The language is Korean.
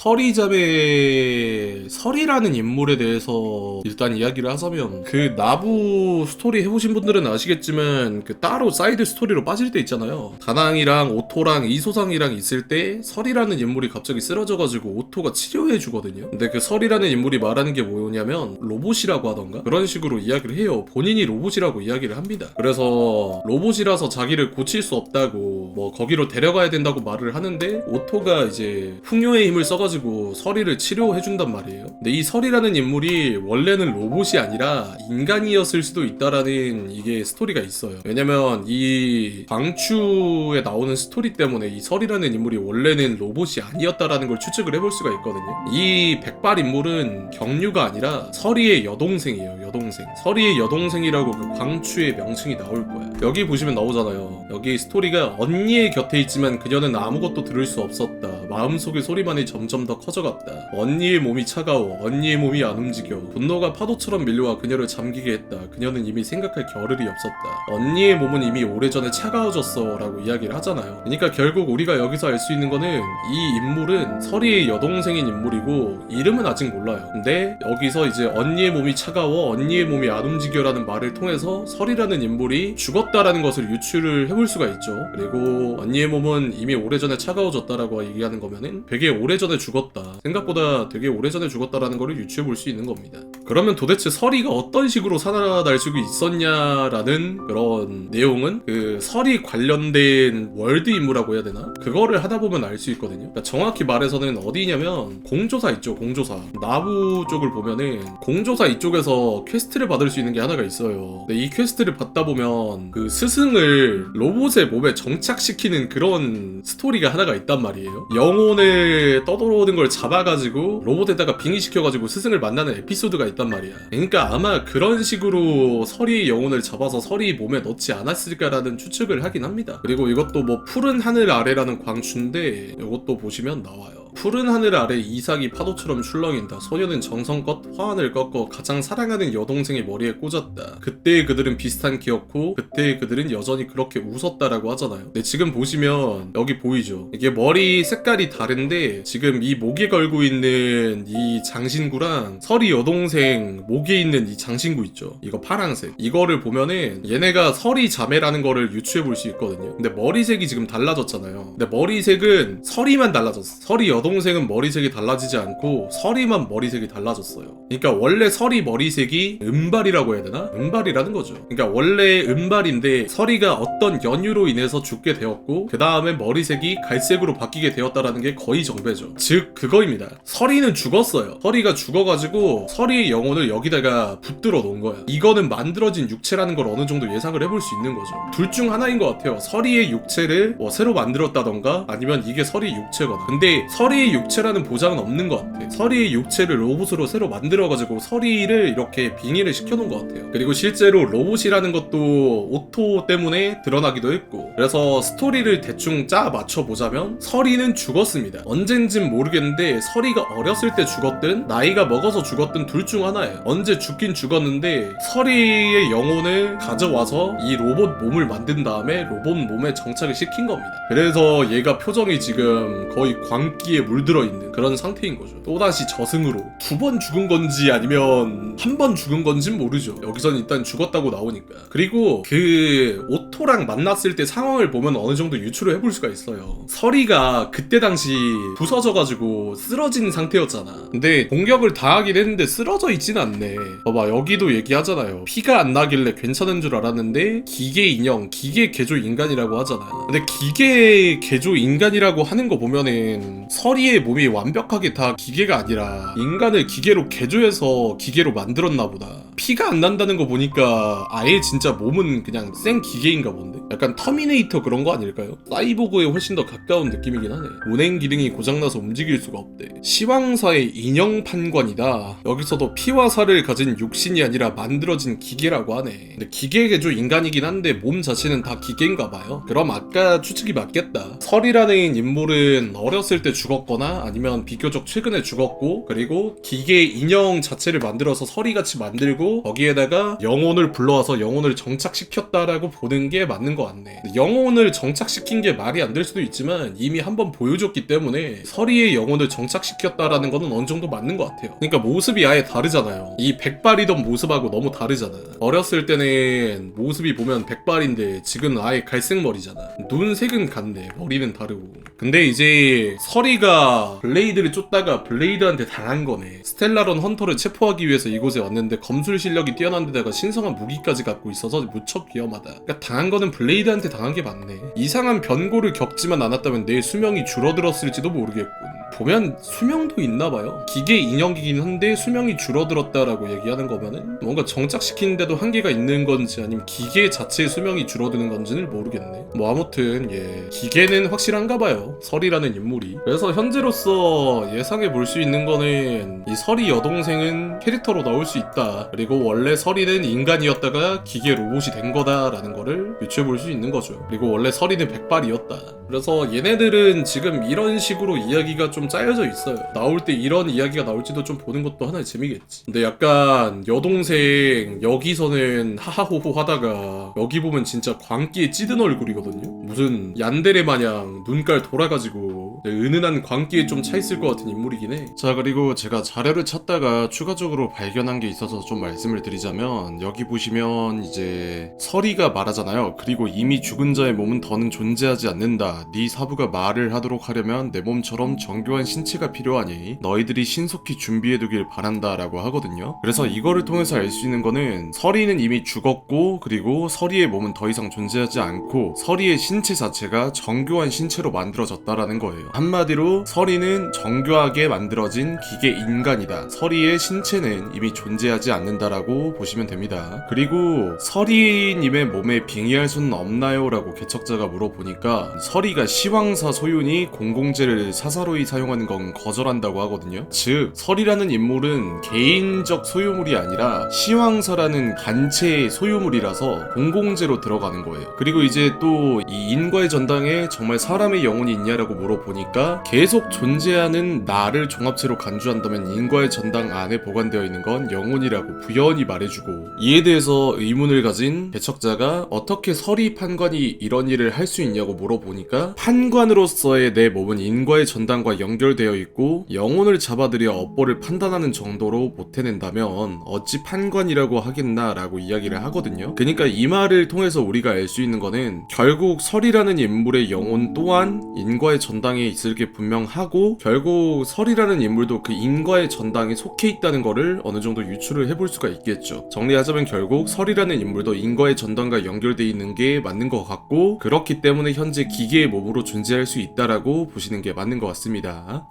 서리잡의 설이라는 인물에 대해서 일단 이야기를 하자면 그 나부 스토리 해보신 분들은 아시겠지만 그 따로 사이드 스토리로 빠질 때 있잖아요. 다낭이랑 오토랑 이소상이랑 있을 때 설이라는 인물이 갑자기 쓰러져가지고 오토가 치료해 주거든요. 근데 그 설이라는 인물이 말하는 게 뭐냐면 로봇이라고 하던가? 그런 식으로 이야기를 해요. 본인이 로봇이라고 이야기를 합니다. 그래서 로봇이라서 자기를 고칠 수 없다고 뭐 거기로 데려가야 된다고 말을 하는데 오토가 이제 풍요의 힘을 써가지고 서리를 치료해준단 말이에요. 근데 이 서리라는 인물이 원래는 로봇이 아니라 인간이었을 수도 있다라는 이게 스토리가 있어요. 왜냐면 이 광추에 나오는 스토리 때문에 이 서리라는 인물이 원래는 로봇이 아니었다라는 걸 추측을 해볼 수가 있거든요. 이 백발 인물은 경류가 아니라 서리의 여동생이에요. 여동생. 서리의 여동생이라고 그 광추의 명칭이 나올 거야. 여기 보시면 나오잖아요. 여기 스토리가 언니의 곁에 있지만 그녀는 아무것도 들을 수 없었다. 마음속의 소리만이 점점 더 커져갔다. 언니의 몸이 차가워. 언니의 몸이 안 움직여. 분노가 파도처럼 밀려와 그녀를 잠기게 했다. 그녀는 이미 생각할 겨를이 없었다. 언니의 몸은 이미 오래전에 차가워졌어. 라고 이야기를 하잖아요. 그러니까 결국 우리가 여기서 알 수 있는 거는 이 인물은 서리의 여동생인 인물이고 이름은 아직 몰라요. 근데 여기서 이제 언니의 몸이 차가워. 언니의 몸이 안 움직여라는 말을 통해서 설이라는 인물이 죽었다라는 것을 유추를 해볼 수가 있죠. 그리고 언니의 몸은 이미 오래전에 차가워졌다라고 얘기하는 거면은 되게 오래전에 죽었다. 생각보다 되게 오래전에 죽었다라는 거를 유추해 볼 수 있는 겁니다. 그러면 도대체 설이가 어떤 식으로 살아날 수 있었냐라는 그런 내용은 그 설이 관련된 월드 임무라고 해야 되나? 그거를 하다 보면 알 수 있거든요. 그러니까 정확히 말해서는 어디냐면 공조사 있죠, 공조사. 나부 쪽을 보면은 공조사 이쪽에서 퀘스트를 받을 수 있는 게 하나가 있어요. 근데 이 퀘스트를 받다 보면 그 스승을 로봇의 몸에 정착시키는 그런 스토리가 하나가 있단 말이에요. 영혼을 떠돌아오는 걸 잡아가지고 로봇에다가 빙의시켜가지고 스승을 만나는 에피소드가 있단 말이야. 그러니까 아마 그런 식으로 서리의 영혼을 잡아서 서리 몸에 넣지 않았을까라는 추측을 하긴 합니다. 그리고 이것도 뭐 푸른 하늘 아래라는 광추인데 이것도 보시면 나와요. 푸른 하늘 아래 이삭이 파도처럼 출렁인다. 소녀는 정성껏 화환을 꺾어 가장 사랑하는 여동생의 머리에 꽂았다. 그때의 그들은 비슷한 기억고 그때의 그들은 여전히 그렇게 웃었다라고 하잖아요. 근데 지금 보시면 여기 보이죠? 이게 머리 색깔이 다른데 지금 이 목에 걸고 있는 이 장신구랑 설이 여동생 목에 있는 이 장신구 있죠? 이거 파란색. 이거를 보면은 얘네가 설이 자매라는 거를 유추해 볼 수 있거든요. 근데 머리색이 지금 달라졌잖아요. 근데 머리색은 설이만 달라졌어. 설이 여 동생은 머리색이 달라지지 않고 설이만 머리색이 달라졌어요. 그러니까 원래 설이 머리색이 은발이라고 해야 되나? 은발이라는 거죠. 그러니까 원래 은발인데 설이가 어떤 연유로 인해서 죽게 되었고 그 다음에 머리색이 갈색으로 바뀌게 되었다라는 게 거의 정배죠. 즉 그거입니다. 설이는 죽었어요. 설이가 죽어가지고 설이의 영혼을 여기다가 붙들어 놓은 거야. 이거는 만들어진 육체라는 걸 어느 정도 예상을 해볼 수 있는 거죠. 둘 중 하나인 것 같아요. 설이의 육체를 뭐 새로 만들었다던가 아니면 이게 설이의 육체거나. 근데 설이의 육체라는 보장은 없는 것 같아. 설이의 육체를 로봇으로 새로 만들어가지고 설이를 이렇게 빙의를 시켜놓은 것 같아요. 그리고 실제로 로봇이라는 것도 오토 때문에 드러나기도 했고. 그래서 스토리를 대충 짜 맞춰보자면 설이는 죽었습니다. 언젠진 모르겠는데 설이가 어렸을 때 죽었든 나이가 먹어서 죽었든 둘 중 하나예요. 언제 죽긴 죽었는데 설이의 영혼을 가져와서 이 로봇 몸을 만든 다음에 로봇 몸에 정착을 시킨 겁니다. 그래서 얘가 표정이 지금 거의 광기 에 물들어 있는 그런 상태인 거죠. 또다시 저승으로 두 번 죽은 건지 아니면 한 번 죽은 건진 모르죠. 여기선 일단 죽었다고 나오니까. 그리고 그 오토랑 만났을 때 상황을 보면 어느 정도 유추를 해볼 수가 있어요. 설이가 그때 당시 부서져가지고 쓰러진 상태였잖아. 근데 공격을 당하긴 했는데 쓰러져 있진 않네. 봐봐 여기도 얘기하잖아요. 피가 안 나길래 괜찮은 줄 알았는데 기계 인형, 기계 개조 인간이라고 하잖아요. 근데 기계 개조 인간이라고 하는 거 보면은 설이의 몸이 완벽하게 다 기계가 아니라 인간을 기계로 개조해서 기계로 만들었나 보다. 피가 안 난다는 거 보니까 아예 진짜 몸은 그냥 생 기계인가 본데? 약간 터미네이터 그런 거 아닐까요? 사이보그에 훨씬 더 가까운 느낌이긴 하네. 운행 기능이 고장나서 움직일 수가 없대. 시황사의 인형 판관이다. 여기서도 피와 살을 가진 육신이 아니라 만들어진 기계라고 하네. 근데 기계 개조 인간이긴 한데 몸 자체는 다 기계인가 봐요. 그럼 아까 추측이 맞겠다. 설이라는 인물은 어렸을 때 죽었거나 아니면 비교적 최근에 죽었고 그리고 기계 인형 자체를 만들어서 설이같이 만들고 거기에다가 영혼을 불러와서 영혼을 정착시켰다라고 보는 게 맞는 것 같네. 영혼을 정착시킨 게 말이 안 될 수도 있지만 이미 한번 보여줬기 때문에 서리의 영혼을 정착시켰다라는 거는 어느 정도 맞는 것 같아요. 그러니까 모습이 아예 다르잖아요. 이 백발이던 모습하고 너무 다르잖아. 어렸을 때는 모습이 보면 백발인데 지금은 아예 갈색 머리잖아. 눈 색은 같네. 머리는 다르고. 근데 이제 서리가 블레이드를 쫓다가 블레이드한테 당한 거네. 스텔라론 헌터를 체포하기 위해서 이곳에 왔는데 검술 실력이 뛰어난 데다가 신성한 무기까지 갖고 있어서 무척 위험하다. 그러니까 당한 거는 블레이드한테 당한 게 맞네. 이상한 변고를 겪지만 않았다면 내 수명이 줄어들었을지도 모르겠군. 보면 수명도 있나 봐요. 기계 인형이긴 한데 수명이 줄어들었다라고 얘기하는 거면은 뭔가 정착시키는데도 한계가 있는 건지 아니면 기계 자체의 수명이 줄어드는 건지는 모르겠네. 뭐 아무튼 예 기계는 확실한가 봐요. 설이라는 인물이. 그래서 현재로서 예상해 볼 수 있는 거는 이 설이 여동생은 캐릭터로 나올 수 있다. 그리고 원래 설이는 인간이었다가 기계 로봇이 된 거다라는 거를 유추해 볼 수 있는 거죠. 그리고 원래 설이는 백발이었다. 그래서 얘네들은 지금 이런 식으로 이야기가 좀 짜여져 있어요. 나올 때 이런 이야기가 나올지도 좀 보는 것도 하나의 재미겠지. 근데 약간 여동생 여기서는 하하호호 하다가 여기 보면 진짜 광기에 찌든 얼굴이거든요. 무슨 얀데레 마냥 눈깔 돌아가지고 은은한 광기에 좀 차 있을 것 같은 인물이긴 해. 자 그리고 제가 자료를 찾다가 추가적으로 발견한 게 있어서 좀 말씀을 드리자면 여기 보시면 이제 서리가 말하잖아요. 그리고 이미 죽은 자의 몸은 더는 존재하지 않는다. 네 사부가 말을 하도록 하려면 내 몸처럼 정교한 신체가 필요하니 너희들이 신속히 준비해두길 바란다라고 하거든요. 그래서 이거를 통해서 알 수 있는 거는 서리는 이미 죽었고 그리고 서리의 몸은 더 이상 존재하지 않고 서리의 신체 자체가 정교한 신체로 만들어졌다라는 거예요. 한마디로 서리는 정교하게 만들어진 기계 인간이다. 서리의 신체는 이미 존재하지 않는다라고 보시면 됩니다. 그리고 서리님의 몸에 빙의할 수는 없나요?라고 개척자가 물어보니까 서리가 시황사 소윤이 공공재를 사사로이 사용하는 건 거절한다고 하거든요. 즉 서리라는 인물은 개인적 소유물이 아니라 시황사라는 단체의 소유물이라서 공공재로 들어가는 거예요. 그리고 이제 또 이 인과의 전당에 정말 사람의 영혼이 있냐라고 물어 보니까 계속 존재하는 나를 종합체로 간주한다면 인과의 전당 안에 보관되어 있는 건 영혼이라고 부연히 말해주고 이에 대해서 의문을 가진 개척자가 어떻게 서리 판관이 이런 일을 할 수 있냐고 물어보니까 판관으로서의 내 몸은 인과의 전당과 연결되어 있고 영혼을 잡아들여 업보를 판단하는 정도로 못해낸다면 어찌 판관이라고 하겠나라고 이야기를 하거든요. 그러니까 이 말을 통해서 우리가 알 수 있는 거는 결국 설이라는 인물의 영혼 또한 인과의 전당에 있을 게 분명하고 결국 설이라는 인물도 그 인과의 전당에 속해 있다는 거를 어느 정도 유추를 해볼 수가 있겠죠. 정리하자면 결국 설이라는 인물도 인과의 전당과 연결돼 있는 게 맞는 것 같고 그렇기 때문에 현재 기계의 몸으로 존재할 수 있다라고 보시는 게 맞는 것 같습니다.